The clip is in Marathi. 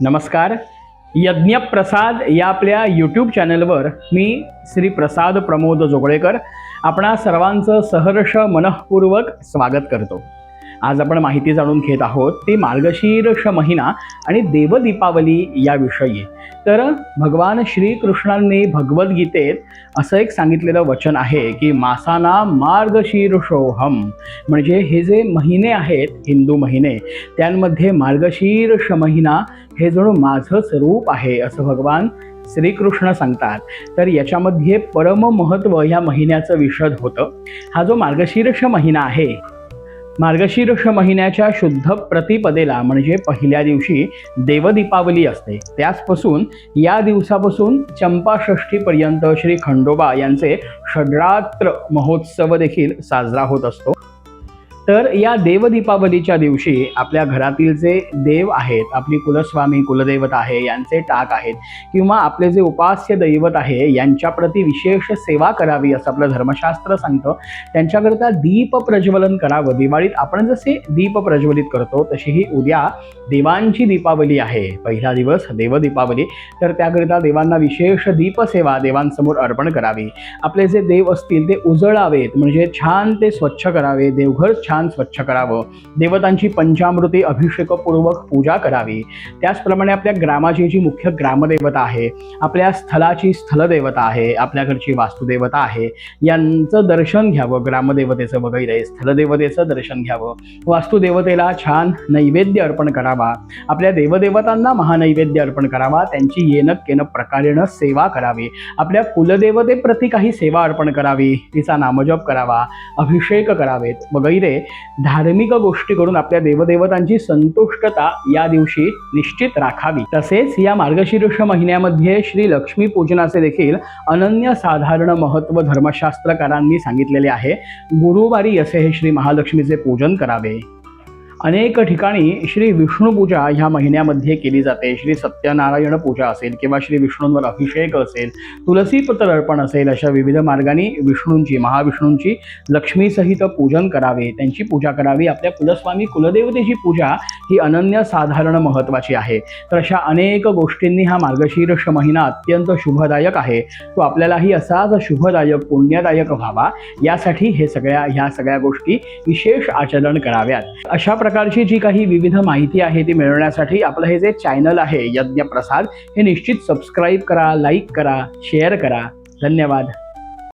नमस्कार. यज्ञप्रसाद या आपल्या यूट्यूब चॅनलवर मी श्री प्रसाद प्रमोद जोगळेकर आपणा सर्वांचं सहर्ष मनःपूर्वक स्वागत करतो. आज आपण माहिती जाणून घेत आहोत ती मार्गशीर्ष महिना आणि देवदीपावली याविषयी. तर भगवान श्रीकृष्णांनी भगवद्गीतेत असं एक सांगितलेलं वचन आहे की मासाना मार्गशीर्षोहम म्हणजे हे जे महिने आहेत हिंदू महिने त्यांमध्ये मार्गशीर्ष महिना हे जणू माझं स्वरूप आहे असं भगवान श्रीकृष्ण सांगतात. तर याच्यामध्ये परम महत्त्व ह्या महिन्याचं विशद होतं. हा जो मार्गशीर्ष महिना आहे मार्गशीर्ष महिन्याच्या शुद्ध प्रतिपदेला म्हणजे पहिल्या दिवशी देवदीपावली असते. त्याचपासून या दिवसापासून चंपाषष्ठीपर्यंत श्री खंडोबा यांचे षड्रात्र महोत्सव देखील साजरा होत असतो. तर या देवदीपावलीच्या दिवशी आपल्या घरातील जे देव आहेत आपली कुलस्वामी कुलदैवत आहे यांचे टाक आहेत किंवा आपले जे उपास्य दैवत आहे यांच्याप्रती विशेष सेवा करावी असं आपलं धर्मशास्त्र सांगतं. त्यांच्याकरता दीप प्रज्वलन करावं. दिवाळीत आपण जसे दीप प्रज्वलित करतो तशी ही उद्या देवांची दीपावली आहे. पहिला दिवस देवदीपावली. तर त्याकरिता देवांना विशेष दीपसेवा देवांसमोर अर्पण करावी. आपले जे देव असतील ते उजळावेत म्हणजे छान ते स्वच्छ करावे. देवघर छान स्वच्छ करावं. देवतांची पंचामृती अभिषेकपूर्वक पूजा करावी. त्याचप्रमाणे आपल्या ग्रामाची जी मुख्य ग्रामदेवता आहे आपल्या स्थलाची स्थलदेवता आहे आपल्याकडची वास्तुदेवता आहे यांचं दर्शन घ्यावं ग्रामदेवतेचं वगैरे स्थलदेवतेचं दर्शन घ्यावं. वास्तुदेवतेला छान नैवेद्य अर्पण करावा. आपल्या देवदेवतांना महानैवेद्य अर्पण करावा. त्यांची येनक केन प्रकारेनं सेवा करावी. आपल्या कुलदेवतेप्रती काही सेवा अर्पण करावी. तिचा नामजप करावा. अभिषेक करावेत वगैरे. धार्मिक गोष्टी करून आपल्या देवदेवतांची संतुष्टता या दिवशी निश्चित राखावी. तसेच या मार्गशीर्ष महिन्यामध्ये श्री लक्ष्मी पूजनाचे देखील अनन्य साधारण महत्त्व धर्मशास्त्रकारांनी सांगितलेले आहे. गुरुवारी असे हे श्री महालक्ष्मीचे पूजन करावे. अनेक ठिकाणी श्री विष्णू पूजा ह्या महिन्यामध्ये केली जाते. श्री सत्यनारायण पूजा असेल किंवा श्री विष्णूंवर अभिषेक असेल तुलसीपत्र अर्पण असेल अशा विविध मार्गाने विष्णूंची महाविष्णूंची लक्ष्मीसहित पूजन करावे. त्यांची पूजा करावी. आपल्या कुलस्वामी कुलदेवतेची पूजा ही अनन्य साधारण महत्त्वाची आहे. तर अशा अनेक गोष्टींनी हा मार्गशीर्ष महिना अत्यंत शुभदायक आहे. तो आपल्यालाही असाच शुभदायक पुण्यदायक व्हावा. यासाठी हे सगळ्या ह्या सगळ्या गोष्टी विशेष आचरण कराव्यात. अशा प्रकारची जी काही विविध माहिती आहे ती मिळवण्यासाठी आपलं हे जे चॅनल आहे यज्ञ प्रसाद हे निश्चित सबस्क्राईब करा लाईक करा शेअर करा. धन्यवाद.